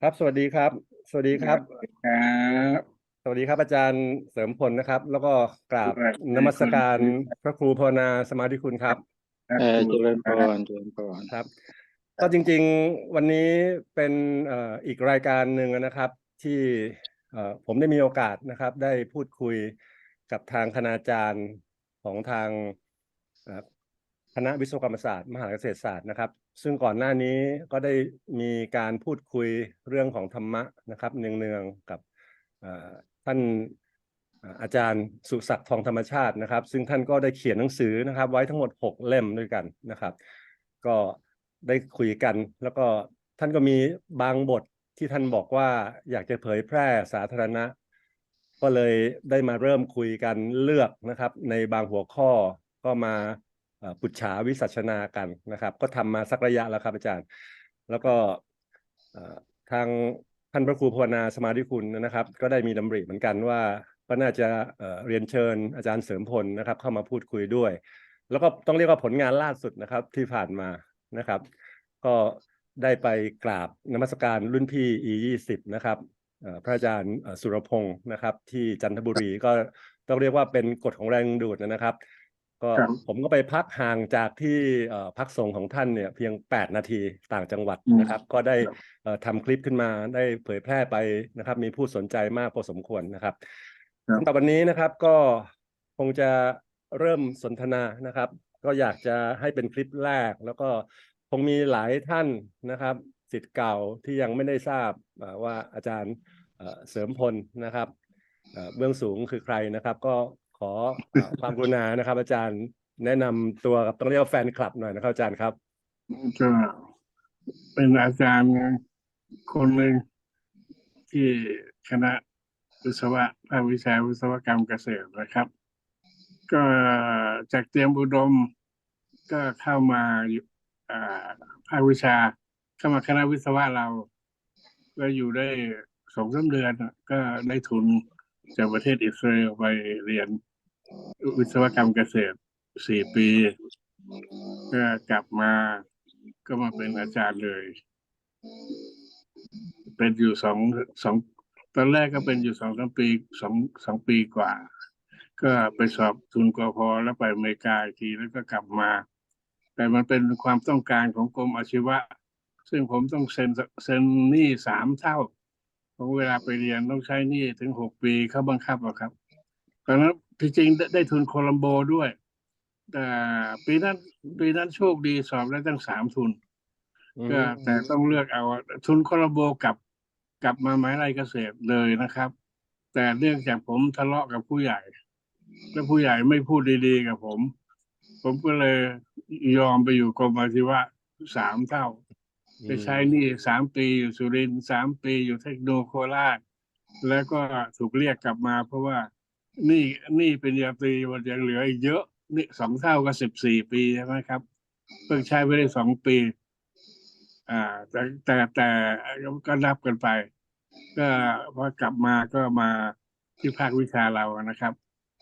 ครับ สวัสดีครับ สวัสดีครับ ครับสวัสดีครับอาจารย์เสริมพลนะครับ แล้วก็กราบสวัสดีนมัสการครับพระครูภาวนาสมาธิคุณครับ เออเจริญพรเจริญพรครับ ก็จริงๆวันนี้เป็นเอ่ออีกรายการหนึ่งนะครับ ที่เอ่อผมได้มีโอกาสนะครับ ได้พูดคุยกับทางคณาจารย์ของทางเอ่อ คณะวิศวกรรมศาสตร์ มหาวิทยาลัยเกษตรศาสตร์นะครับ ซึ่งก่อนหน้านี้ก็ได้มีการพูดคุยเรื่องของธรรมะนะครับเนืองๆกับท่านอาจารย์สุศักดิ์ทองธรรมชาตินะครับ ซึ่งท่านก็ได้เขียนหนังสือนะครับ ไว้ทั้งหมดหกเล่มด้วยกันนะครับ ก็ได้คุยกันแล้วก็ท่านก็มีบางบทที่ท่านบอกว่าอยากจะเผยแพร่สาธารณะ ก็เลยได้มาเริ่มคุยกันเลือกนะครับ ในบางหัวข้อก็มา ปุจฉาวิสัชนากันนะครับ ก็ทำมาสักระยะแล้วครับอาจารย์ แล้วก็ทางท่านพระครูภาวนาสมาธิคุณนะครับ ก็ได้มีดำริเหมือนกันว่าก็น่าจะเรียนเชิญอาจารย์เสริมพลนะครับ เข้ามาพูดคุยด้วย แล้วก็ต้องเรียกว่าผลงานล่าสุดนะครับที่ผ่านมานะครับ ก็ได้ไปกราบนมัสการรุ่นพี่ E ยี่สิบนะครับพระอาจารย์สุรพงศ์นะครับ ที่จันทบุรีก็ต้องเรียกว่าเป็นกฎของแรงดูดนะครับ ก็ครับผมก็ไปพักห่างจากที่เอ่อพักสงฆ์ของท่านเนี่ยเพียง 8 นาทีต่างจังหวัดนะครับ ก็ได้เอ่อทำคลิปขึ้นมาได้เผยแพร่ไปนะครับ มีผู้สนใจมากพอสมควรนะครับครับสำหรับวันนี้นะครับก็คงจะเริ่มสนทนานะครับ ก็อยากจะให้เป็นคลิปแรก แล้วก็คงมีหลายท่านนะครับสิทธิ์เก่าที่ยังไม่ได้ทราบเอ่อว่าอาจารย์เอ่อเสริมพลนะครับเอ่อเบื้องสูงคือใครนะครับ ก็ข อเอ่อความกรุณานะครับ อาจารย์แนะนำตัวกับต้องเรียกว่าแฟนคลับหน่อยนะครับอาจารย์ครับก็เป็นอาจารย์คนหนึ่งที่คณะวิศวะภาควิชาวิศวกรรมเกษตรนะครับ ก็จากเตรียมอุดม ก็เข้ามาอยู่ภาควิชาเข้ามาคณะวิศวะเรา ก็อยู่ได้สองสามเดือนก็ได้ทุนจากประเทศอิสราเอลไปเรียน วิศวกรรมเกษตรสี่ปีก็กลับมาก็มาเป็นอาจารย์เลย เป็นอยู่สองสองตอนแรกก็เป็นอยู่สองสามปีสองสองปีกว่า ก็ไปสอบทุนกพแล้วไปอเมริกาอีกทีแล้วก็กลับมา แต่มันเป็นความต้องการของกรมอาชีวะ ซึ่งผมต้องเซ็นเซ็นหนี้สามเท่าของเวลาไปเรียนต้องใช้หนี้ถึงหกปีเขาบังคับอะครับตอนนั้น ที่จริงได้ได้ทุนโคลัมโบด้วย แต่ปีนั้นปีนั้นโชคดีสอบได้ตั้งสามทุนก็แต่ต้องเลือกเอา ทุนโคลัมโบกลับกลับมาหมายไรเกษตรเลยนะครับ แต่เนื่องจากผมทะเลาะกับผู้ใหญ่ แล้วผู้ใหญ่ไม่พูดดีๆกับผม ผมก็เลยยอมไปอยู่กรมอาชีวะสามเท่าไปใช้หนี่สามปีอยู่สุรินทร์สามปีอยู่เทคโนโคราชแล้วก็ถูกเรียกกลับมาเพราะว่าห นี่นี่เป็นญาตรีมันยังเหลืออีกเยอะ นี่สองเท่าก็สิบสี่ปีใช่ไหมครับ เพิ่งใช้ไปได้สองปี อ่า แต่แต่แต่ก็นับกันไป ก็พอกลับมาก็มาที่ภาควิชาเรานะครับ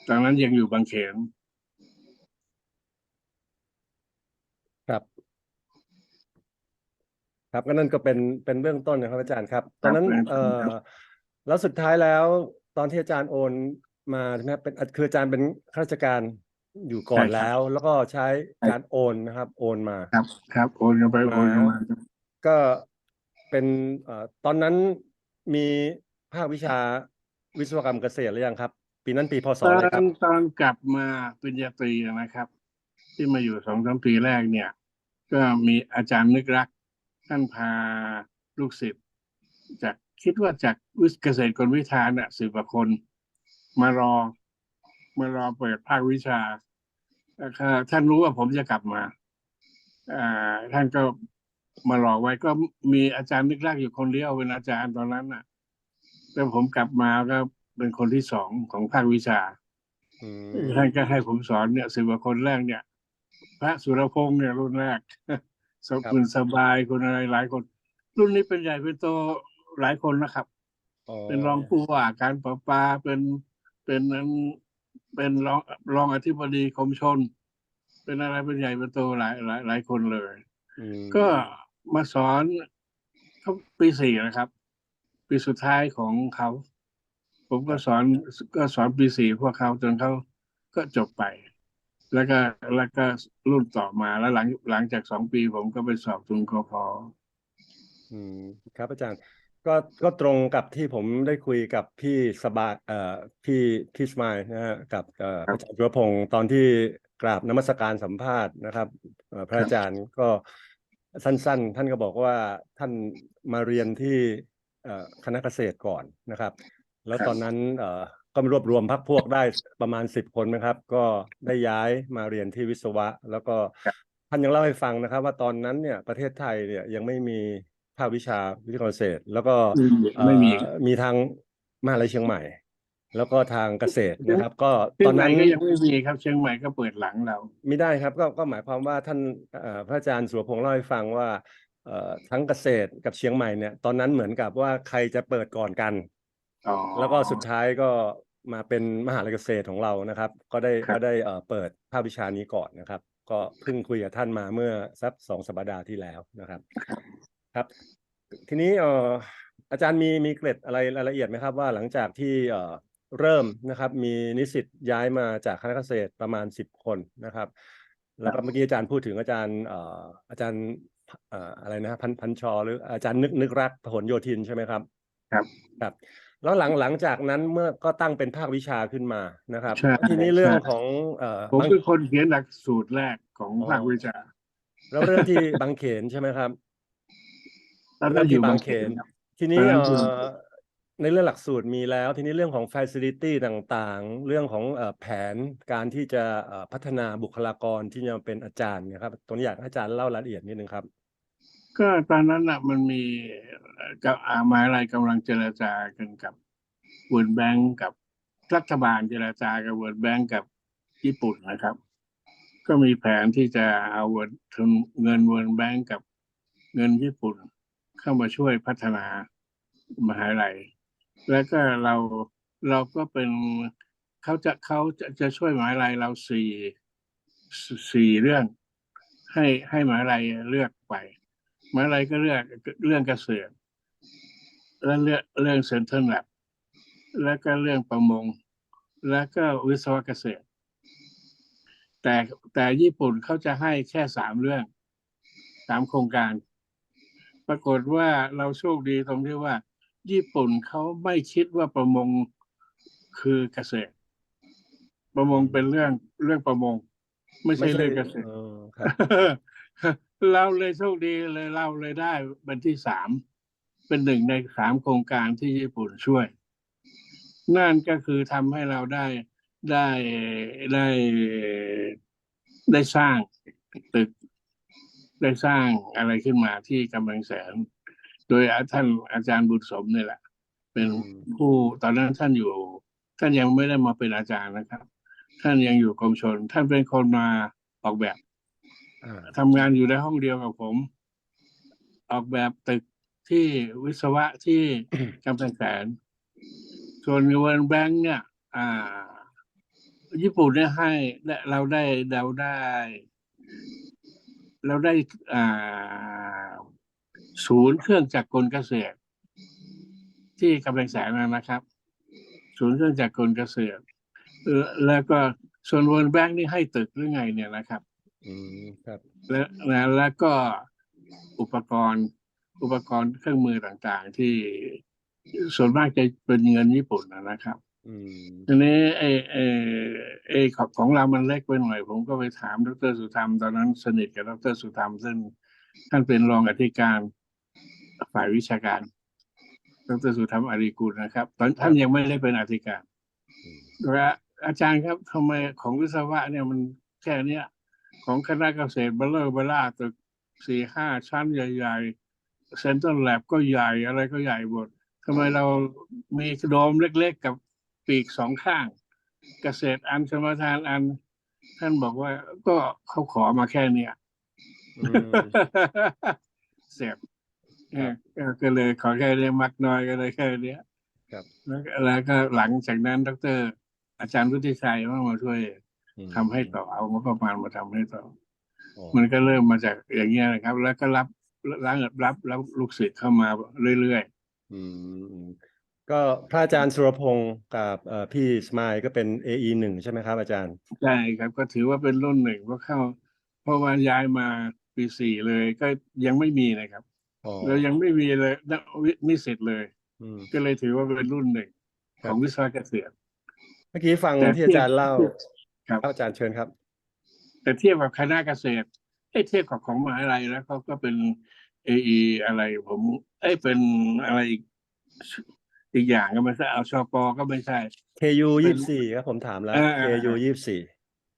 ตอนนั้นยังอยู่บางเขนครับครับก็นั่นก็เป็นเป็นเบื้องต้นนะครับอาจารย์ครับ ตอนนั้นครับเอ่อแล้วสุดท้ายแล้ว ตอนที่อาจารย์โอน มาใช่ไหมครับเป็นคืออาจารย์เป็นข้าราชการอยู่ก่อนใช่ครับแล้ว แล้วก็ใช้การโอนนะครับ โอนมา ครับ ครับ โอนกันไปโอนกันมาครับก็เป็นเอ่อตอนนั้นมีภาควิชาวิศวกรรมเกษตรหรือยังครับ ปีนั้นปีพศตออะไรครันบตอนกลับมาปริญญาตรีนะครับ ที่มาอยู่สองสามปีแรกเนี่ย ก็มีอาจารย์นึกรัก ท่านพาลูกศิษย์จากคิดว่าจากวิศเกษตรกลวิทาเนี่ยสิบกว่าคน มารอมารอเปิดภาควิชาแล้วก็ท่านรู้ว่าผมจะกลับมาอ่าท่านก็มารอไว้ก็มีอาจารย์นึกรักอยู่คนเดียวเป็นอาจารย์ตอนนั้นน่ะ แล้วผมกลับมาก็เป็นคนที่สองของภาควิชาอืมท่านก็ให้ผมสอนเนี่ยสิบกว่าคนแรกเนี่ย พระสุรพงษ์เนี่ยรุ่นแรกสมคุณสบายคนอะไรหลายคน รุ่นนี้เป็นใหญ่เป็นโตหลายคนนะครับอ๋อเป็นรองผู้ว่าการประปาเป็น เป็นนั้นเป็นรองรองอธิบดีกรมชน เป็นอะไรเป็นใหญ่เป็นโตหลายหลายหลายคนเลยอืมก็มาสอนเขาปีสี่นะครับ ปีสุดท้ายของเขา ผมก็สอนก็สอนปีสี่พวกเขาจนเขาก็จบไป แล้วก็แล้วก็รุ่นต่อมาแล้วหลังหลังจากสองปี ผมก็ไปสอบทุนกพอืมครับอาจารย์ ก็ก็ตรงกับที่ผมได้คุยกับพี่สบายเอ่อพี่พี่สมายนะฮะกับเอ่อครัอาบจารย์จุลพงศ์ตอนที่กราบนมัสการสัมภาษณ์นะครับเอ่อพระครับอาจารย์ก็สั้นๆ ท่านก็บอกว่าท่านมาเรียนที่เอ่อคณะเกษตรก่อนนะครับ แล้วตอนนั้นเอ่อก็รวบรวมพักพวกได้ประมาณสิบคนนะครับ ก็ได้ย้ายมาเรียนที่วิศวะ แล้วก็ท่านยังเล่าให้ฟังนะครับ ว่าตอนนั้นเนี่ยประเทศไทยเนี่ยยังไม่มี ภาควิชาวิทยาเกษตร แล้วก็ไม่มีเอ่อมีทางมหาลัยเชียงใหม่ แล้วก็ทางเกษตรนะครับ ก็เชีตยองนใหม่นั้นก็ยังไม่มีครับเชียงใหม่ก็เปิดหลังเรา ไม่ได้ครับ ก็ก็หมายความว่าท่านเอ่อพระอาจารย์สุรพงศ์เล่าให้ฟังว่าเอ่อทั้งเกษตรกับเชียงใหม่เนี่ย ตอนนั้นเหมือนกับว่าใครจะเปิดก่อนกันอ๋อแล้วก็สุดท้ายก็มาเป็นมหาลัยเกษตรของเรานะครับ ก็ได้ครับก็ได้เอ่อเปิดภาควิชานี้ก่อนนะครับ ก็เพิ่งคุยกับท่านมาเมื่อสักสองสัปดาห์ที่แล้วนะครับ ครับ ทีนี้เอ่ออาจารย์มีมีเกร็ดอะไรรายละเอียดไหมครับ ว่าหลังจากที่เอ่อเริ่มนะครับ มีนิสิตย้ายมาจากคณะเกษตรประมาณสิบคนนะครับ แล้วก็เมื่อกี้อาจารย์พูดถึงอาจารย์เอ่ออาจารย์เอ่ออะไรนะพันพันชอหรืออาจารย์นึกนึกรักผลโยธินใช่ไหมครับ ครับครับ แล้วหลังหลังจากนั้นเมื่อก็ตั้งเป็นภาควิชาขึ้นมานะครับ ใช่ทีนี้เรื่องใช่ ของเอ่อผมบางคือคนเขียนหลักสูตรแรกของอ๋อภาควิชา แล้วเรื่องที่บางเขนใช่ไหมครับ ตอนเรื่นั้อนงอที่ยู่บาบางงเขเขนนครับทีนี้ตอนนั้เอ่นอยู่อในเรื่องหลักสูตรมีแล้ว ทีนี้เรื่องของ facility ต่างๆ เรื่องของเอ่อแผนการที่จะเอ่อพัฒนาบุคลากรที่จะมาเป็นอาจารย์เนะครับตรงนี้อยากให้อาจารย์เล่ารายละเอียดนิดนึงครับ ก็ตอนนั้นน่ะมันมีเอ่อกับอามหาลัยกำลังเจรจากันกับ World Bank กับรัฐบาลเจรจากับ World Bank กับญี่ปุ่นนะครับ ก็มีแผนที่จะเอา World ทุนเงิน World Bank กับเงินญี่ปุ่น เข้ามาช่วยพัฒนามหาลัย แล้วก็เราเราก็เป็นเขาจะเขาจะจะช่วยมหาลัยเราสี่สี่เรื่อง ให้ให้มหาลัยเลือกไปมหาลัยก็เลือกเรื่องเกษตรแล้วเรื่องเรื่องเซ็นเตอร์แลบแล้วก็เรื่องประมง แล้วก็วิศวะเกษตร แต่แต่ญี่ปุ่นเขาจะให้แค่สามเรื่องสามโครงการ ปรากฏว่าเราโชคดีตรงที่ว่า ญี่ปุ่นเขาไม่คิดว่าประมงคือเกษตร ประมงเป็นเรื่องเรื่องประมง ไม่ใช่เรื่องเกษตรเออครับเราเลยโชคดีเลยเราเลยได้เป็นที่สามเป็นหนึ่งในสามโครงการที่ญี่ปุ่นช่วย นั่นก็คือทำให้เราได้ได้ได้ได้สร้างตึก ได้สร้างอะไรขึ้นมาที่กำแพงแสน โดยท่านอาจารย์บุญสมนี่แหละ เป็นอืมผู้ตอนนั้นท่านอยู่ ท่านยังไม่ได้มาเป็นอาจารย์นะครับ ท่านยังอยู่กรมชน ท่านเป็นคนมาออกแบบอ่าทำงานอยู่ในห้องเดียวกับผม ออกแบบตึกที่วิศวะที่กำแพงแสน ส่วนเวิร์นแบงค์เนี่ย อ่า ญี่ปุ่นได้ให้และเราได้เราได้ เราได้อ่าศูนย์เครื่องจักรกลเกษตร ที่กำแพงแสนนะครับ ศูนย์เครื่องจักรกลเกษตรเอ่อแล้วก็ส่วนเวิร์นแบงค์นี่ให้ตึกหรือไงเนี่ยนะครับ อืมครับ และและแล้วก็อุปกรณ์ อุปกรณ์เครื่องมือต่างๆ ที่ส่วนมากจะเป็นเงินญี่ปุ่นนะนะครับอืม ทีนี้ไอ้ไอ้ไอ้ของของเรามันเล็กไปหน่อย ผมก็ไปถามดรสุธรรม ตอนนั้นสนิทกับดรสุธรรมซึ่งท่านเป็นรองอธิการฝ่ายวิชาการดรสุธรรมอารีกุลนะครับ ตอนท่านยังไม่ได้เป็นอธิการอืมว่าอาจารย์ครับทำไมของวิศวะเนี่ยมันแค่เนี้ย ของคณะเกษตรเบลเลอร์เบล่าตึกสี่ห้าชั้นใหญ่ๆเซ็นเตอร์แลบก็ใหญ่อะไรก็ใหญ่หมดทำไมเรามีโดมเล็ก ๆ กับ ปีกสองข้าง เกษตรอันสมทานอัน ท่านบอกว่าก็เขาขอมาแค่เนี้ยอืมเสร็จเออก็ก็เลยขอแค่เนี้ยมักน้อยก็เลยแค่เนี้ยครับแล้วก็แล้วก็หลังจากนั้นดร อาจารย์วุฒิชัยมามาช่วยอืมทำให้ต่อเอางบประมาณมาทำให้ต่ออ๋อมันก็เริ่มมาจากอย่างเงี้ยนะครับ แล้วก็รับรับรับรับลูกศิษย์เข้ามาเรื่อยอืมอืม ก็พระอาจารย์สุรพงศ์กับเอ่อพี่สมายก็เป็น AE หนึ่งใช่ไหมครับอาจารย์ๆใช่ครับก็ถือว่าเป็นรุ่นหนึ่งเพราะเข้า เพราะว่าย้ายมาปีสี่เลยก็ยังไม่มีนะครับ อ๋อเรายังไม่มีเลยนักวินิสิตเลย อืม ก็เลยถือว่าเป็นรุ่นหนึ่งครัขบ องวิศวะเกษตร เมื่อกี้ฟังแต่ที่อาจารย์เล่าครับครับอาจารย์เชิญครับ แต่เทียบกับคณะเกษตรไอ้ยเทียบกับของมหาลัยแล้วเขาก็เป็นเออะไรผมเอ้ยเป็นอะไร อีกอีกอย่างก็ไม่ใช่เอาชปก็ไม่ใช่ KU เป็ยี่นสิบสี่ครับผมถามแล้วอ่า KU ยี่สิบสี่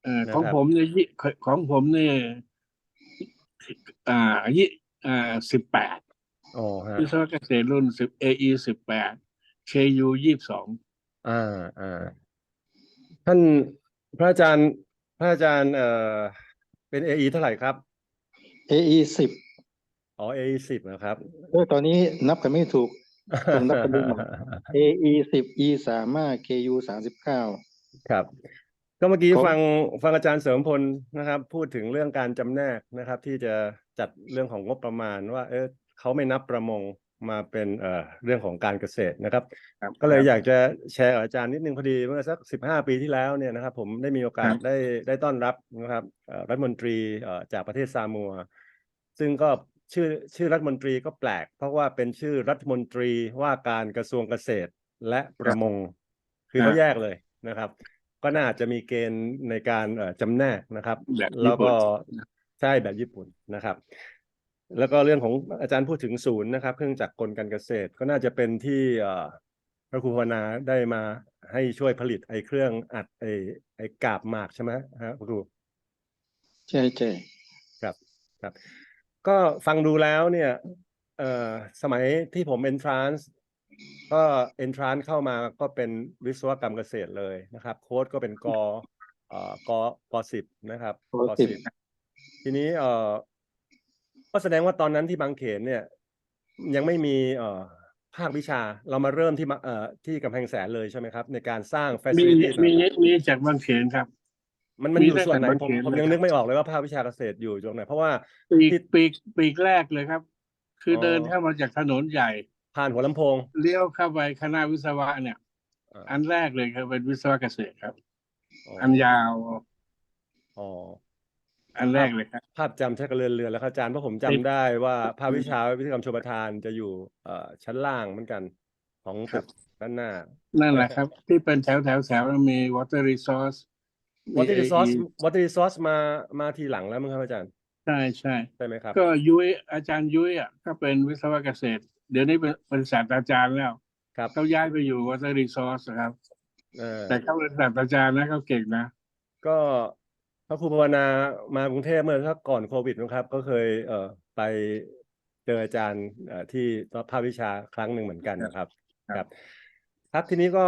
เออนะครับ ของผมเนี่ยยี่ของผมเนี่ยอ่ายี่อ่าสิบแปดอ๋อฮะวิศวะเกษตรรุ่นสิบเอสิบแปด KU ยี่สิบสองอ่าอ่าท่านพระอาจารย์พระอาจารย์เอ่อเป็น AE เท่าไหร่ครับ AE สิบอ๋อ AE สิบนะครับเออตอนนี้นับกันไม่ถูก ผมนับกันดูหน่อย AE สิบ E สามารถ KU สามสิบเก้า ครับ ก็เมื่อกี้ผม ฟังฟังอาจารย์เสริมพลนะครับ พูดถึงเรื่องการจำแนกนะครับ ที่จะจัดเรื่องของงบประมาณว่า เออเขาไม่นับประมงมาเป็นเอ่อเรื่องของการเกษตรนะครับครับก็เลยอยากจะแชร์กับอาจารย์นิดนึงพอดีเมื่อสักสิบห้าปีที่แล้วเนี่ยนะครับ ผมได้มีโอกาสครับ ได้ได้ต้อนรับนะครับเอ่อรัฐมนตรีเอ่อจากประเทศซามัว ซึ่งก็ ชื่อชื่อรัฐมนตรีก็แปลก เพราะว่าเป็นชื่อรัฐมนตรีว่าการกระทรวงเกษตรและประมง คือเขาครับแยกเลยนะครับ ก็น่าจะมีเกณฑ์ในการเอ่อจำแนกนะครับแบบญี่แล้วปุ่ก็นใช่แบบญี่ปุ่นนะครับ แล้วก็เรื่องของอาจารย์พูดถึงศูนย์นะครับเครื่องจักรกลการเกษตรก็น่าจะเป็นที่เอ่อพระครูภาวนาได้มาให้ช่วยผลิตไอ้เครื่องอัดไอ้ไอ้กาบหมากใช่ไหมฮะพระครูใช่ใช่ครับครับ ก็ฟังดูแล้วเนี่ยเอ่อสมัยที่ผม entrance ก็ entrance เข้ามาก็เป็นวิศวกรรมเกษตรเลยนะครับ โค้ดก็เป็นกเอ่อกกสิบนะครับโปรสิบ ทีนี้เอ่อก็แสดงว่าตอนนั้นที่บางเขนเนี่ย ยังไม่มีเอ่อภาควิชาเรามาเริ่มที่มาเอ่อที่กำแพงแสนเลยใช่ไหมครับ ในการสร้าง มี facility มีต่างมีจากบางเขนครับๆ มันมันมีอยู่ตั้งส่วนไหนแต่บางผมเขนผมเลยยังครับนึกไม่ออกเลยว่าภาควิชาเกษตรอยู่ตรงไหนเพราะว่าปีกที่ปีกปีกแรกเลยครับ คือออเดินเข้ามาจากถนนใหญ่ ผ่านหัวลำโพง เลี้ยวเข้าไปคณะวิศวะเนี่ยอ่าอันแรกเลยคือเป็นวิศวะเกษตรครับอ๋ออันยาวอ๋ออันแรกเลยครับ ภาพจำชักกระเรือนเรือนแล้วครับอาจารย์เพราะผมจำติดได้ว่าภาควิชาวิทยกรรมชลประทานจะอยู่เอ่อชั้นล่างเหมือนกัน ของครัตึบกด้านหน้า นั่นแหละครับ ที่เป็นแถวแถวแถวมี water resource มี water resource AE water resource มามาทีหลังแล้วมั้งครับอาจารย์ ใช่ใช่ใช่ไหมครับ ก็ยุ้ยอาจารย์ยุ้ยอะก็เป็นวิศวะเกษตร เดี๋ยวนี้เป็นเป็นศาสตราจารย์แล้วครับเขาย้ายไปอยู่ water resource นะครับเออแต่เขาเป็นศาสตราจารย์นะเขาเก่งนะ ก็พระครูภาวนามากรุงเทพเมื่อสักก่อนโควิดนะครับ ก็เคยเอ่อไปเจออาจารย์เอ่อที่ภาควิชาครั้งหนึ่งเหมือนกันนะครับ ครับครับครับทีนี้ก็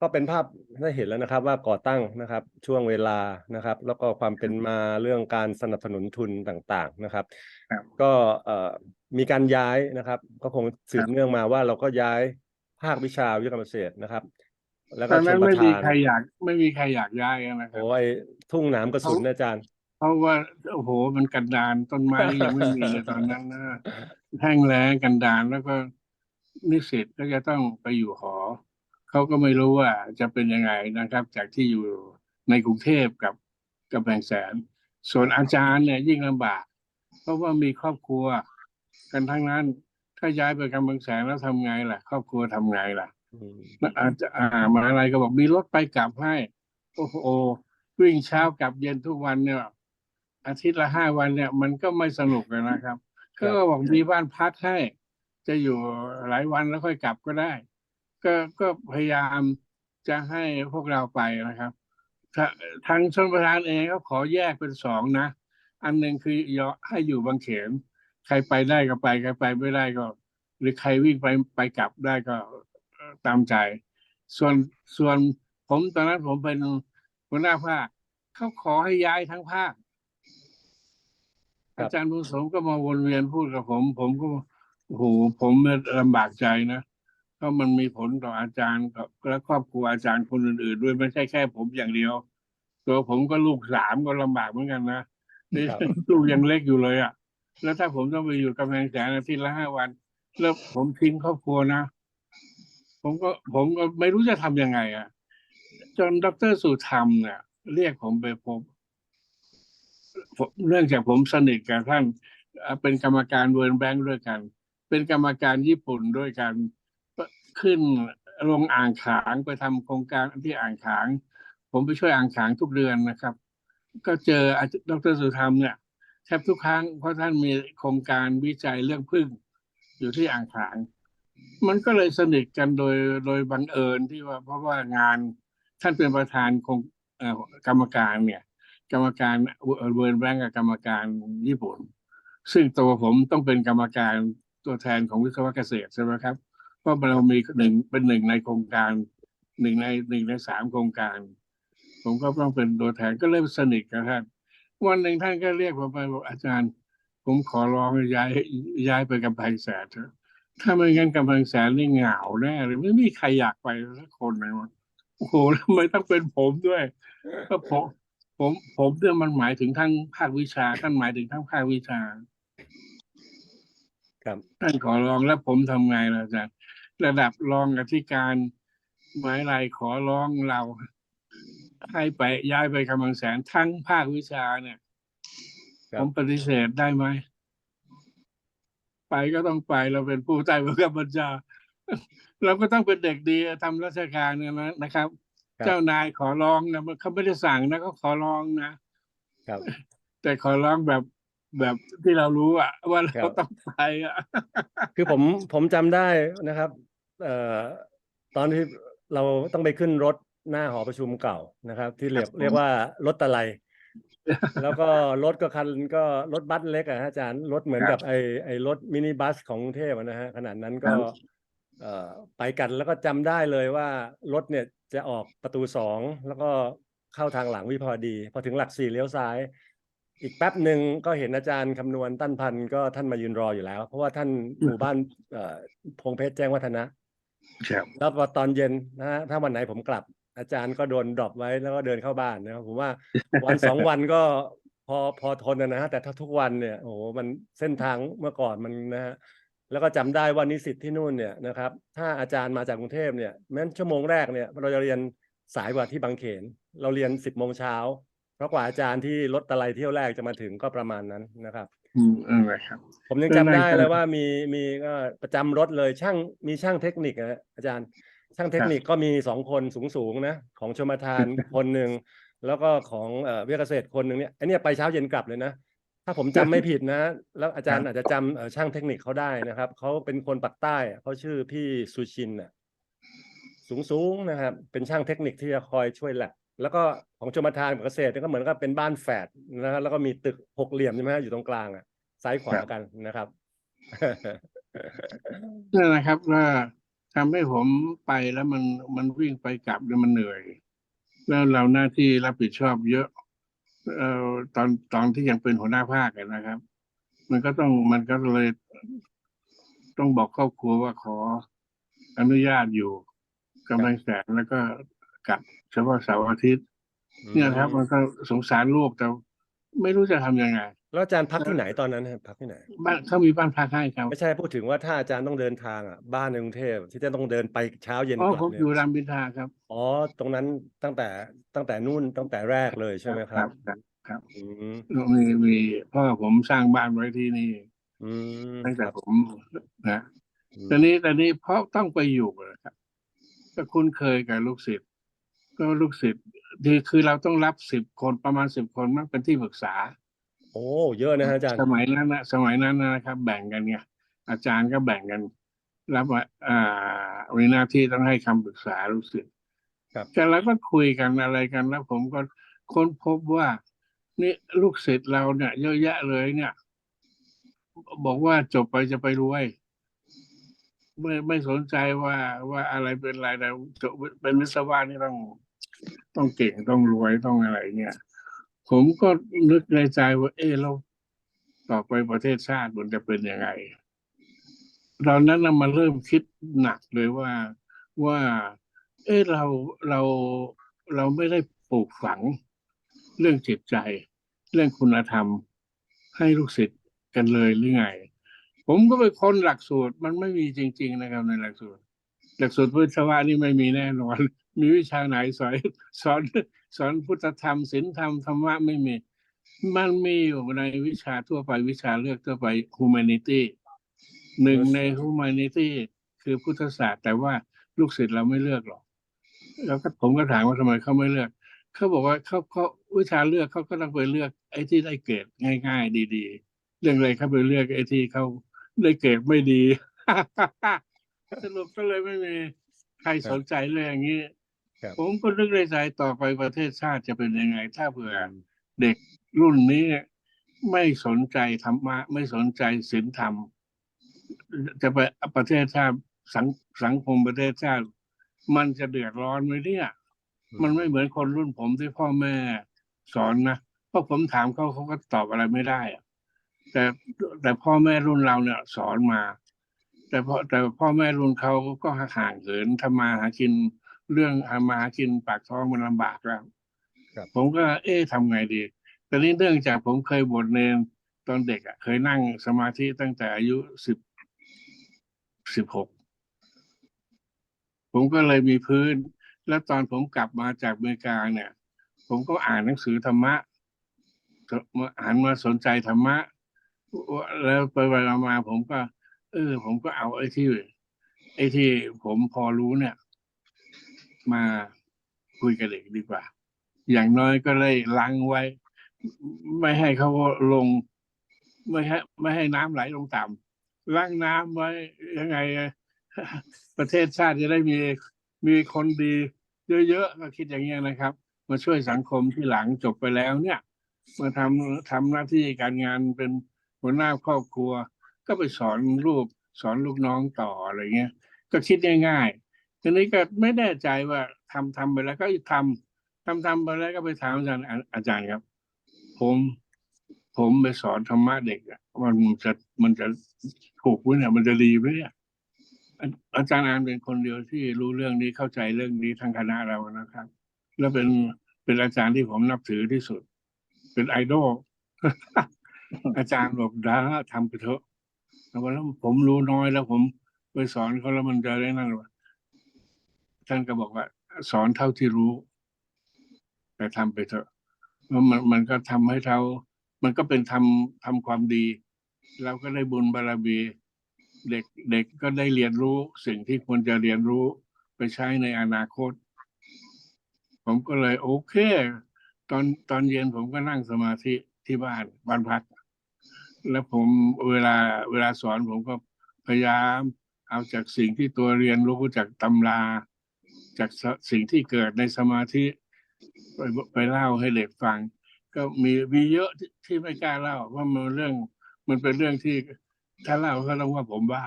ก็เป็นภาพได้เห็นแล้วนะครับว่าก่อตั้งนะครับช่วงเวลานะครับ แล้วก็ความเป็นมาเรื่องการสนับสนุนทุนต่างๆนะครับ ครับ ก็เอ่อมีการย้ายนะครับ ก็คงสืบเนื่องมาว่าเราก็ย้ายภาควิชาวิทยากรรมเกษตรนะครับ แล้วตก็อนชนั้นมปไม่ระมีทานใครอยาก ไม่มีใครอยากย้ายนะครับ โอ้ยทุ่งหนามกระสุนนะอาจารย์ เพราะว่าโอ้โหมันกันดารต้นไม้ยังไม่มีเลยตอนนั้นนะแห้งแล้งกันดารแล้วก็นิสิตก็จะต้องไปอยู่หอ เขาก็ไม่รู้ว่าจะเป็นยังไงนะครับ จากที่อยู่ในกรุงเทพกับกำแพงแสน ส่วนอาจารย์เนี่ยยิ่งลำบาก เพราะว่ามีครอบครัว กันทั้งนั้น ถ้าย้ายไปกำแพงแสนแล้วทำไงล่ะ ครอบครัวทำไงล่ะอืมอาจจะอ่ามหาอะไรก็บอกมีรถไปกลับให้ โอ้โหวิ่งเช้ากลับเย็นทุกวันเนี่ย อาทิตย์ละห้าวันเนี่ย มันก็ไม่สนุกเลยนะครับก็บอกมีบ้านพักให้ จะอยู่หลายวันแล้วค่อยกลับก็ได้ ก็ก็พยายามจะให้พวกเราไปนะครับทางชนประธานเองก็ขอแยกเป็นสองนะ อันหนึ่งคือยอให้อยู่บางเขน ใครไปได้ก็ไป ใครไปไม่ได้ก็ หรือใครวิ่งไปไปกลับได้ก็ตามใจ ส่วนส่วนผมตอนนั้นผมเป็นหัวหน้าภาคเขาขอให้ย้ายทั้งภาค อาจารย์บุญสมก็มาวนเวียนพูดกับผม ผมก็โอ้โหผมลำบากใจนะ เพราะมันมีผลต่ออาจารย์กับและครอบครัวอาจารย์คนอื่น ๆ ด้วยไม่ใช่แค่ผมอย่างเดียว ตัวผมก็ลูกสามก็ลำบากเหมือนกันนะนี่ลูกยังเล็กอยู่เลยอะ แล้วถ้าผมต้องไปอยู่กำแพงแสนอาทิตย์ละห้าวัน แล้วผมทิ้งครอบครัวนะ ผมก็ผมก็ไม่รู้จะทำยังไง อะ จนดรสุธรรมเนี่ยเรียกผมไปพบผมเนื่องจากผมสนิทกับท่านเอ่อเป็นกรรมการเวิร์นแบงค์ด้วยกัน เป็นกรรมการญี่ปุ่นด้วยกัน ขึ้นลงอ่างขางไปทำโครงการที่อ่างขาง ผมไปช่วยอ่างขางทุกเดือนนะครับ ก็เจอดรสุธรรมเนี่ยแทบทุกครั้งเพราะท่านมีโครงการวิจัยเรื่องพึ่งอยู่ที่อ่างขาง มันก็เลยสนิทกันโดยโดยบังเอิญที่ว่าเพราะว่างานท่านเป็นประธานคงเอ่อกรรมการเนี่ย กรรมการเวิร์นแบงก์กับกรรมการญี่ปุ่น ซึ่งตัวผมต้องเป็นกรรมการตัวแทนของวิศวะเกษตรใช่ไหมครับ เพราะเรามีหนึ่งเป็นหนึ่งในโครงการหนึ่งในหนึ่งในสามโครงการ ผมก็ต้องเป็นตัวแทนก็เริ่มสนิทกับท่านวันหนึ่งท่านก็เรียกผมไปบอกอาจารย์ ผมขอร้องให้ย้ายย้ายไปกำแพงแสนเถอะถ้าไม่งั้นกำแพงแสนนี่เหงาแน่เลยไม่มีใครอยากไปสักคนเลยวะโอ้โหทำไมต้องเป็นผมด้วยก็ผมผมผมเนี่ยมันหมายถึงทั้งภาควิชาท่านหมายถึงทั้งภาควิชา ครับท่านขอร้องแล้วผมทำไงล่ะอาจารย์ ระดับรองอธิการหมายไรขอร้องเรา ให้ไปย้ายไปกำลังแสนทั้งภาควิชาเนี่ย ครัผบมปฏิเสธได้ไหม ไปก็ต้องไปเราเป็นผู้ใต้บังคับบัญชา เราก็ต้องเป็นเด็กดีทำราชการเนี่ยนะนะครับครับเจ้านายขอร้องนะเขาไม่ได้สั่งนะก็ขอร้องนะครับ แต่ขอร้องแบบ แบบที่เรารู้อะว่าครัเราบต้องไปอะคือผมผมจำได้นะครับ เอ่อตอนที่เราต้องไปขึ้นรถหน้าหอประชุมเก่านะครับ ที่เรียกครับผม เรียกว่ารถตะไลแล้วก็รถก็คันก็รถบัสเล็กอะฮะอาจารย์รถเหมือนครับกับไอไอรถมินิบัสของกรุงเทพอะนะฮะขนาดนั้นก็ครับเอ่อไปกันแล้วก็จำได้เลยว่ารถเนี่ยจะออกประตูสองแล้วก็เข้าทางหลังวิภาวดี พอถึงหลักสี่เลี้ยวซ้าย อีกแป๊บหนึ่งก็เห็นอาจารย์คำนวณตั้นพันธุ์ก็ท่านมายืนรออยู่แล้ว เพราะว่าท่านหมู่บ้านเอ่อพงเพชรแจ้งวัฒนะครับแล้วพอตอนเย็นนะฮะถ้าวันไหนผมกลับ อาจารย์ก็โดนดรอปไว้แล้วก็เดินเข้าบ้านนะครับผมว่าวันสองวันก็พอพอทนนะฮะแต่ถ้าทุกวันเนี่ยโอ้โหมันเส้นทางเมื่อก่อนมันนะฮะแล้วก็จำได้ว่านิสิตที่นู่นเนี่ยนะครับ ถ้าอาจารย์มาจากกรุงเทพเนี่ยแม้นชั่วโมงแรกเนี่ยเราจะเรียนสายกว่าที่บางเขน เราเรียนสิบโมงเช้าเพ ราะกว่าอาจารย์ที่รถตะไลเที่ยวแรกจะมาถึงก็ประมาณนั้นนะครับ อืมนั่นแหละครับ ผมยังเรื่องจำได้นั้นก็เลยว่ามีมีก็ประจำรถเลยช่างมีช่างเทคนิคนะอาจารย์ ช่างเทคนิคก็มีสองคนสูงสูงๆนะ ของชมทาน คนหนึ่งแล้วก็ของเอ่อวิทยาเกษตรคนหนึ่งเนี่ยไอเนี่ยไปเช้าเย็นกลับเลยนะ ถ้าผมจำไม่ผิดนะ แล้วอาจารย์อาจจะจำเอ่อช่างเทคนิคเขาได้นะครับเขาเป็นคนปักใต้อะเขาชื่อพี่สุชินน่ะสูงสูงๆนะครับ เป็นช่างเทคนิคที่จะคอยช่วยแหละ แล้วก็ของชมทานกับเกษตรเนี่ยก็เหมือนกับเป็นบ้านแฝดนะแล้วก็มีตึกหกเหลี่ยมใช่ไหมฮะอยู่ตรงกลางอะซ้ายขวากันนะครับ นั่นนะครับว่าทำให้ผมไปแล้วมันมันวิ่งไปกลับแล้วมันเหนื่อย แล้วเราหน้าที่รับผิดชอบเยอะเอ่อตอนตอนที่ยังเป็นหัวหน้าภาคอะนะครับ มันก็ต้องมันก็เลย ต้องบอกครอบครัวว่าขออนุญาตอยู่กำลังแสนแล้วก็ กลับเฉพาะเสาร์อาทิตย์เนี่ยครับ มันก็สงสารลูกแต่ไม่รู้จะทำยังไงแล้วอาจารย์พักที่ไหนตอนนั้นฮะพักที่ไหนบ้านเขามีบ้านพักให้ครับไม่ใช่พูดถึงว่าถ้าอาจารย์ต้องเดินทางอะบ้านในกรุงเทพที่จะต้องเดินไปเช้าเย็นอ๋อกลัผมบเนี่อยู่ยรามบินทราครับอ๋อตรงนั้นตั้งแต่ตั้งแต่นู่นตั้งแต่แรกเลยใช่ไหมครับ ครับครับอืมมีมีพ่อผมสร้างบ้านไว้ที่นี่อืมตั้งคแต่รับผมนะอืมตอนนี้ตอนนี้เพราะต้องไปอยู่นะครับก็คุ้นเคยกับลูกศิษย์ ก็ลูกศิษย์ดีคือเราต้องรับสิบคนประมาณสิบคนมันเป็นที่ปรึกษา โอ้เยอะนะฮะอาจารย์ สมัยนั้นนะสมัยนั้นนะครับ แบ่งกันไงอาจารย์ก็แบ่งกัน รับว่าอ่ามีหน้าที่ต้องให้คำปรึกษาลูกศิษย์ครับแต่เราก็คุยกันอะไรกันแล้ว ผมก็ค้นพบว่า นี่ลูกศิษย์เราเนี่ยเยอะแยะเลยเนี่ย บอกว่าจบไปจะไปรวย ไม่ไม่สนใจว่าว่าอะไรเป็นอะไรแต่จบเป็นวิศวะนี่ต้อง ต้องเก่งต้องรวยต้องอะไรเนี่ย ผมก็นึกในใจว่า เออเราต่อไปประเทศชาติมันจะเป็นยังไงตอนนั้นน่ะมันเริ่มคิดหนักเลยว่าว่า เออเราเราเราไม่ได้ปลูกฝัง เรื่องจิตใจ เรื่องคุณธรรม ให้ลูกศิษย์กันเลยหรือไง ผมก็ไปค้นหลักสูตรมันไม่มีจริง ๆ นะครับในหลักสูตรหลักสูตรพุทธวะนี่ไม่มีแน่นอน มีวิชาไหนสอนสอนสอนพุทธธรรมศีลธรรมธรรมะไม่มี มันมีอยู่ในวิชาทั่วไปวิชาเลือกทั่วไป humanity หนึ่งใน humanity คือพุทธศาสตร์ แต่ว่าลูกศิษย์เราไม่เลือกหรอก แล้วก็ผมก็ถามว่าทำไมเขาไม่เลือก เขาบอกว่าเขาเขาวิชาเลือกเขาก็ต้องไปเลือกไอ้ที่ได้เกรดง่าย ๆ ดีๆ เรื่องอะไรเขาไปเลือกไอ้ที่เขาได้เกรดไม่ดีสรุปก็เลยไม่มีใครสนใจเรื่องอย่างนี้ครับ ผมก็นึกในใจต่อไปประเทศชาติจะเป็นยังไง ถ้าเผื่อเด็กรุ่นนี้ไม่สนใจธรรมะ ไม่สนใจศีลธรรม จะไปประเทศชาติสังสังคมประเทศชาติ มันจะเดือดร้อนไหมเนี่ยมันไม่เหมือนคนรุ่นผมที่พ่อแม่สอนนะเพราะผมถามเขาเขาก็ตอบอะไรไม่ได้อะแต่แต่พ่อแม่รุ่นเราเนี่ย สอนมา แต่พอแต่พ่อแม่รุ่นเขาก็ห่างเหินทำมาหากิน เรื่องทำมาหากินปากท้องมันลำบากแล้วครับผมก็เอ๊ะทำไงดีแต่นี้เนื่องจากผมเคยบวชเนรตอนเด็กอะ เคยนั่งสมาธิตั้งแต่อายุสิบสิบหกผมก็เลยมีพื้น แล้วตอนผมกลับมาจากอเมริกาเนี่ย ผมก็อ่านหนังสือธรรมะมาหันมาสนใจธรรมะ แล้วไปไปมาๆผมก็ เออ ผมก็เอาไอ้ที่ไอ้ที่ผมพอรู้เนี่ย มาคุยกับเด็กดีกว่า อย่างน้อยก็เลยล้างไว้ ไม่ให้เขาลง ไม่ให้ไม่ให้น้ำไหลลงต่ำล้างน้ำไว้ยังไง ประเทศชาติจะได้มีมีคนดี เยอะๆก็คิดอย่างเงี้ยนะครับ มาช่วยสังคมที่หลังจบไปแล้วเนี่ยมาทำทำหน้าที่การงานเป็นหัวหน้าครอบครัว ก็ไปสอนลูกสอนลูกน้องต่ออะไรเงี้ย ก็คิดง่ายๆ ทีนี้ก็ไม่แน่ใจว่าทำทำไปแล้วก็ทำทำทำไปแล้วก็ไปถามอาจารย์อาจารย์ครับ ผม ผมไปสอนธรรมะเด็กอะมันจะมันจะถูกไหมเนี่ยมันจะดีไหมเนี่ยอาจารย์อานเป็นคนเดียวที่รู้เรื่องนี้เข้าใจเรื่องนี้ทางคณะเรานะครับ แล้วเป็นเป็นอาจารย์ที่ผมนับถือที่สุด เป็นไอดอลอาจารย์บอกดาทำไปเถอะแต่ว่าแล้วผมรู้น้อยแล้วผมไปสอนเขาแล้วมันจะได้นั่นหรอ ท่านก็บอกว่า สอนเท่าที่รู้ แต่ทำไปเถอะแล้วมันมันก็ทำให้เรามันก็เป็นทำทำความดีเราก็ได้บุญบารมี เด็กเด็กก็ได้เรียนรู้สิ่งที่ควรจะเรียนรู้ไปใช้ในอนาคต ผมก็เลยโอเค ตอนตอนเย็นผมก็นั่งสมาธิที่บ้านบ้านพัก แล้วผมเวลาเวลาสอนผมก็พยายามเอาจากสิ่งที่ตัวเรียนรู้จากตำรา จากสิ่งที่เกิดในสมาธิไปไปเล่าให้เด็กฟัง ก็มีมีเยอะที่ไม่กล้าเล่าว่ามันเรื่อง มันเป็นเรื่องที่ถ้าเล่าก็ต้องว่าผมบ้า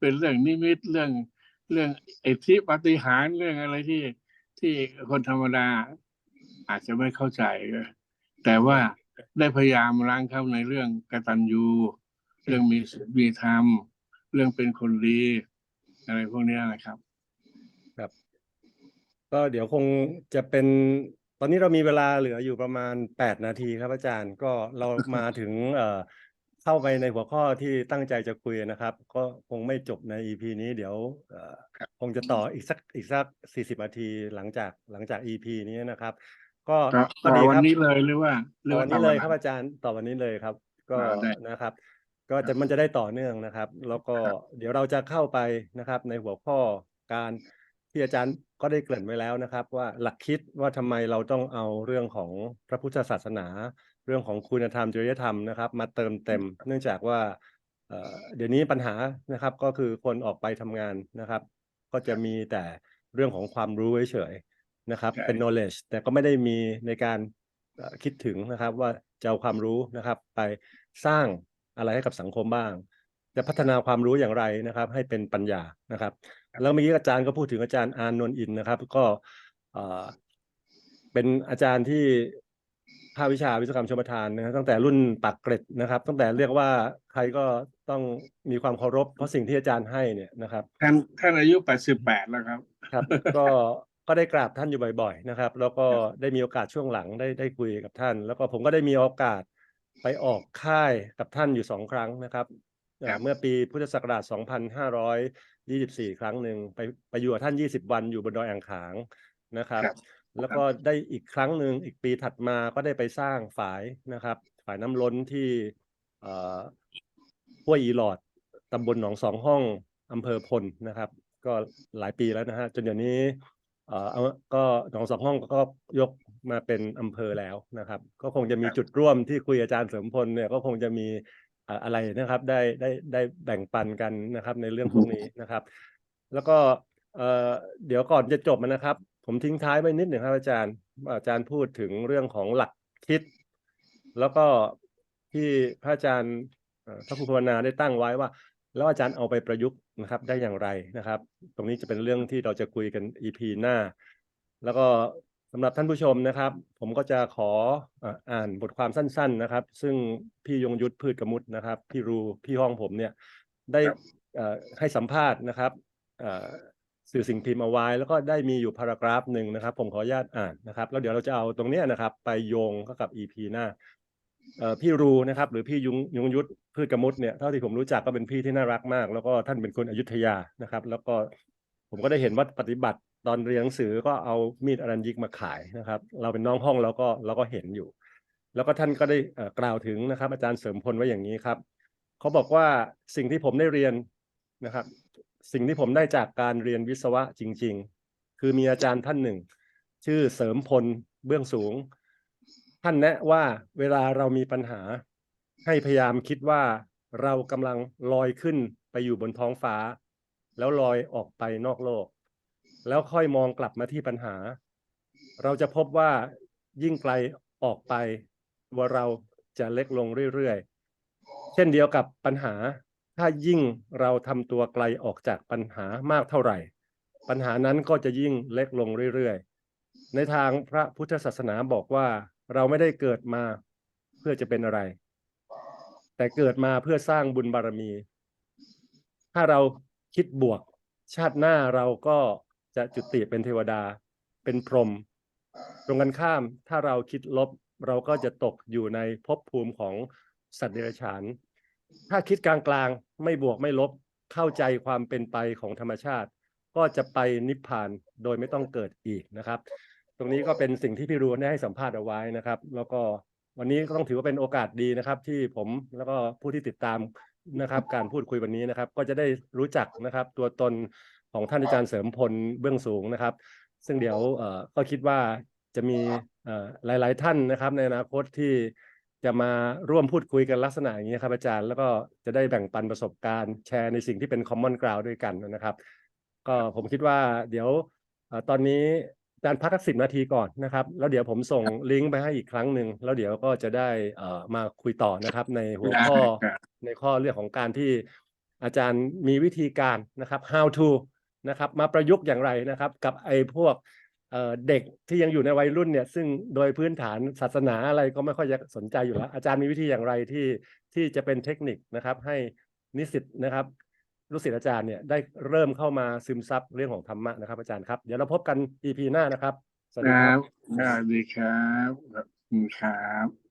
เป็นเรื่องนิมิตเรื่องเรื่องอ้ที่ปฏิหารเรื่องอะไรที่ที่คนธรรมดา อาจจะไม่เข้าใจแต่ว่าได้พยายามล้างเข้าในเรื่องกตัญญูเรื่องมีศีลมีธรรม เรื่องเป็นคนดี อะไรพวกนี้นะครับ ก็เดี๋ยวคงจะเป็นตอนนี้เรามีเวลาเหลืออยู่ประมาณแปดนาทีครับอาจารย์ก็เรามาถึงเอ่อเข้าไปในหัวข้อที่ตั้งใจจะคุยนะครับ ก็คงไม่จบใน EP นี้เดี๋ยวเอ่อคงจะต่ออีกสักอีกสักสี่สิบนาทีหลังจากหลังจาก EP นี้นะครับ ก็ต่อก็ต่อดีวันครับนี้เลยหรือว่าหรือต่อว่าวันนี้เลยต่อครับอาจารย์ต่อวันนี้เลยครับ ก็อ่าได้นะครับ ก็จะมันจะได้ต่อเนื่องนะครับ แล้วก็เดี๋ยวเราจะเข้าไปนะครับในหัวข้อการ ที่อาจารย์ก็ได้เกริ่นไว้แล้วนะครับ ว่าหลักคิดว่าทำไมเราต้องเอาเรื่องของพระพุทธศาสนา เรื่องของคุณธรรมจริยธรรมนะครับ มาเติมเต็ม เนื่องจากว่าเอ่อเดี๋ยวนี้ปัญหานะครับก็คือคนออกไปทำงานนะครับ ก็จะมีแต่เรื่องของความรู้เฉยๆนะครับใช่เป็น knowledge แต่ก็ไม่ได้มีในการเอ่อคิดถึงนะครับว่าจะเอาความรู้นะครับ ไปสร้างอะไรให้กับสังคมบ้าง จะพัฒนาความรู้อย่างไรนะครับ ให้เป็นปัญญานะครับ แล้วเมื่อกี้อาจารย์ก็พูดถึงอาจารย์อานนท์อินนะครับ ก็เอ่อเป็นอาจารย์ที่ภาควิชาวิศวกรรมชมทานนะครับตั้งแต่รุ่นปากเกร็ดนะครับ ตั้งแต่เรียกว่าใครก็ต้องมีความเคารพเพราะสิ่งที่อาจารย์ให้เนี่ยนะครับท่านท่านอายุแปดสิบแปดแล้วครับครับ ก็ก็ได้กราบท่านอยู่บ่อย ๆ นะครับ แล้วก็ได้มีโอกาสช่วงหลังได้ได้คุยกับท่าน แล้วก็ผมก็ได้มีโอกาสไปออกค่ายกับท่านอยู่สองครั้งนะครับเอ่อ ครับ เมื่อปีพุทธศักราช 2524 ครั้งหนึ่งไปไปอยู่กับท่าน 20 วันอยู่บนดอยอ่างขางนะครับครับ แล้วก็ได้อีกครั้งหนึ่งอีกปีถัดมาก็ได้ไปสร้างฝายนะครับฝายน้ำล้นที่เอ่อห้วยอีหลอดตำบลหนองสองห้องอำเภอพลนะครับ ก็หลายปีแล้วนะฮะจนเดี๋ยวนี้เอ่อเอาก็หนองสองห้องก็ยกมาเป็นอำเภอแล้วนะครับ ก็คงจะมีครับ จุดร่วมที่คุยอาจารย์เสริมพลเนี่ยก็คงจะมีเอ่ออะไรนะครับได้ได้ได้แบ่งปันกันนะครับในเรื่องพวกนี้นะครับ แล้วก็เอ่อเดี๋ยวก่อนจะจบนะครับ ผมทิ้งท้ายไว้นิดหนึ่งครับอาจารย์ อาจารย์พูดถึงเรื่องของหลักคิด แล้วก็ที่พระอาจารย์เอ่อพระครูภาวนาได้ตั้งไว้ว่า แล้วอาจารย์เอาไปประยุกต์นะครับ ได้อย่างไรนะครับ ตรงนี้จะเป็นเรื่องที่เราจะคุยกัน EP หน้า แล้วก็ สำหรับท่านผู้ชมนะครับ ผมก็จะขอเอ่ออ่านบทความสั้น ๆนะครับ ซึ่งพี่ยงยุทธพืชกมุตนะครับ พี่รูพี่ห้องผมเนี่ยได้ครับเอ่อให้สัมภาษณ์นะครับเอ่อสื่อสิ่งพิมพ์เอาไว้ แล้วก็ได้มีอยู่พารากราฟหนึ่งนะครับ ผมขออนุญาตอ่านนะครับ แล้วเดี๋ยวเราจะเอาตรงเนี้ยนะครับ ไปโยงเข้ากับ EP หน้าเอ่อพี่รูนะครับ หรือพี่ยุงยุงยุทธพืชกมุตเนี่ยเท่าที่ผมรู้จักก็เป็นพี่ที่น่ารักมาก แล้วก็ท่านเป็นคนอยุธยานะครับ แล้วก็ผมก็ได้เห็นว่าปฏิบัติ ตอนเรียนหนังสือก็เอามีดอรัญยิกมาขายนะครับ เราเป็นน้องห้องเราก็เราก็เห็นอยู่ แล้วก็ท่านก็ได้กล่าวถึงนะครับ อาจารย์เสริมพลไว้อย่างนี้ครับเขาบอกว่าสิ่งที่ผมได้เรียนนะครับ สิ่งที่ผมได้จากการเรียนวิศวะจริง ๆ คือมีอาจารย์ท่านหนึ่ง ชื่อเสริมพลเบื้องสูง ท่านแนะว่าเวลาเรามีปัญหา ให้พยายามคิดว่าเรากำลังลอยขึ้นไปอยู่บนท้องฟ้า แล้วลอยออกไปนอกโลก แล้วค่อยมองกลับมาที่ปัญหา เราจะพบว่ายิ่งไกลออกไปตัวเราจะเล็กลงเรื่อยๆ เช่นเดียวกับปัญหา ถ้ายิ่งเราทำตัวไกลออกจากปัญหามากเท่าไหร่ ปัญหานั้นก็จะยิ่งเล็กลงเรื่อยๆ ในทางพระพุทธศาสนาบอกว่าเราไม่ได้เกิดมาเพื่อจะเป็นอะไร แต่เกิดมาเพื่อสร้างบุญบารมี ถ้าเราคิดบวก ชาติหน้าเราก็ จะจุติเป็นเทวดา เป็นพรหมตรงกันข้ามถ้าเราคิดลบเราก็จะตกอยู่ในภพภูมิของสัตว์เดรัจฉาน ถ้าคิดกลางๆไม่บวกไม่ลบเข้าใจความเป็นไปของธรรมชาติ ก็จะไปนิพพานโดยไม่ต้องเกิดอีกนะครับ ตรงนี้ก็เป็นสิ่งที่พี่รูนได้ให้สัมภาษณ์เอาไว้นะครับ แล้วก็วันนี้ก็ต้องถือว่าเป็นโอกาสดีนะครับ ที่ผมแล้วก็ผู้ที่ติดตามนะครับ การพูดคุยวันนี้นะครับ ก็จะได้รู้จักนะครับ ตัวตน ของท่านอาจารย์เสริมพลเบื้องสูงนะครับ ซึ่งเดี๋ยวเอ่อก็คิดว่าจะมีเอ่อหลาย ๆ ท่านนะครับ ในอนาคตที่จะมาร่วมพูดคุยกันลักษณะอย่างนี้ครับอาจารย์แล้วก็จะได้แบ่งปันประสบการณ์แชร์ในสิ่งที่เป็น common ground ด้วยกันนะครับ ก็ผมคิดว่าเดี๋ยวเอ่อตอนนี้อาจารย์พักสักสิบนาทีก่อนนะครับ แล้วเดี๋ยวผมส่งลิงก์ไปให้อีกครั้งหนึ่งแล้วเดี๋ยวก็จะได้เอ่อมาคุยต่อนะครับ ในหัวข้อได้ครับในข้อเรื่องของการที่อาจารย์มีวิธีการนะครับ how to นะครับมาประยุกต์อย่างไรนะครับ กับไอ้พวกเเด็กที่ยังอยู่ในวัยรุ่นเนี่ยซึ่งโดยพื้นฐานศาสนาอะไรก็ไม่ค่อยจะสนใจอยู่แล้ว อาจารย์มีวิธีอย่างไรที่ที่จะเป็นเทคนิคนะครับ ให้นิสิตนะครับลูกศิษย์อาจารย์เนี่ยได้เริ่มเข้ามาซึมซับเรื่องของธรรมะนะครับ อาจารย์ครับ เดี๋ยวเราพบกัน EP หน้านะครับ สวัสดีครับบสวัสดีครับขอบคุณครับ